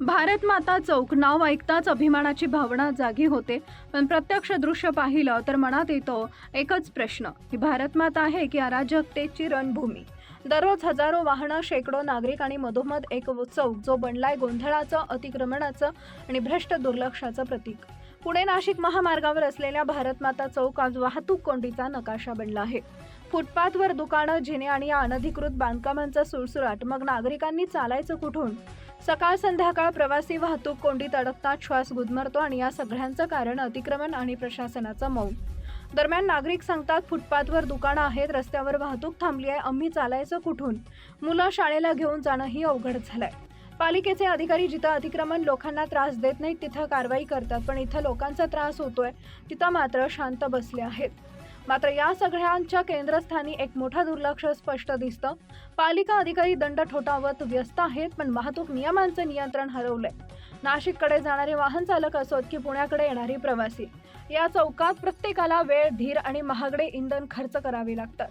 भारत माता चौक नाव ऐकताच अभिमानाची भावना जागी होते. पण प्रत्यक्ष दृश्य पाहिलं तर मनात येतो एकच प्रश्न ही भारत माता आहे की अराजकतेची रणभूमी दररोज हजारो वाहनं शेकडो नागरिक आणि मधोमध एक चौक जो बनलाय गोंधळाचं अतिक्रमणाचं आणि भ्रष्ट दुर्लक्षाचं प्रतीक. पुणे नाशिक महामार्गावर असलेल्या भारतमाता चौक आज वाहतूक कोंडीचा नकाशा बनला आहे. फुटपाथवर दुकानं जिने आणि या अनधिकृत बांधकामांचा सुळसुळाट मग नागरिकांनी चालायचं कुठून? सकाळ संध्याकाळ प्रवासी वाहतूक कोंडीत अडकतात श्वास गुदमरतो आणि या सगळ्यांचं कारण अतिक्रमण आणि प्रशासनाचं मौन. दरम्यान नागरिक सांगतात फुटपाथवर दुकानं आहेत रस्त्यावर वाहतूक थांबली आहे आम्ही चालायचं कुठून? मुलं शाळेला घेऊन जाणंही अवघड झालंय. पालिकेचे अधिकारी जिथं अतिक्रमण लोकांना त्रास देत नाहीत तिथं कारवाई करतात पण इथं लोकांचा त्रास होतोय तिथं मात्र शांत बसले आहेत. मात्र या सगळ्यांच्या केंद्रस्थानी एक मोठा दुर्लक्ष स्पष्ट दिसतं. पालिका अधिकारी दंड ठोठावत व्यस्त आहेत पण वाहतूक नियमांचं नियंत्रण हरवलंय. नाशिककडे जाणारे वाहन चालक असोत की पुण्याकडे येणारे प्रवासी. या चौकात प्रत्येकाला वेळ धीर आणि महागडे इंधन खर्च करावे लागतात.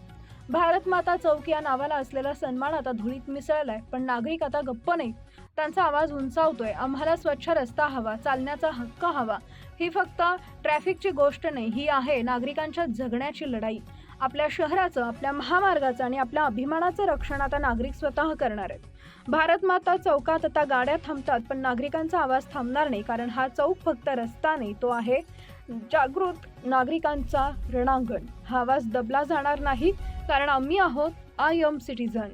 भारत माता चौक या नावाला असलेला सन्मान आता धुळीत मिसळलाय पण नागरिक आता गप्प नाही. त्यांचा आवाज उंचावतोय आम्हाला स्वच्छ रस्ता हवा चालण्याचा हक्क हवा. ही फक्त ट्रॅफिकची गोष्ट नाही ही आहे नागरिकांच्या जगण्याची लढाई. आपल्या शहराचं आपल्या महामार्गाचं आणि आपल्या अभिमानाचं रक्षण आता नागरिक स्वतः करणार आहेत. भारत माता चौकात आता गाड्या थांबतात पण नागरिकांचा आवाज थांबणार नाही कारण हा चौक फक्त रस्ता नाही तो आहे जागृत नागरिकांचा रणांगण. हा आवाज दबला जाणार नाही कारण आम्ही आहोत आय एम सिटीझन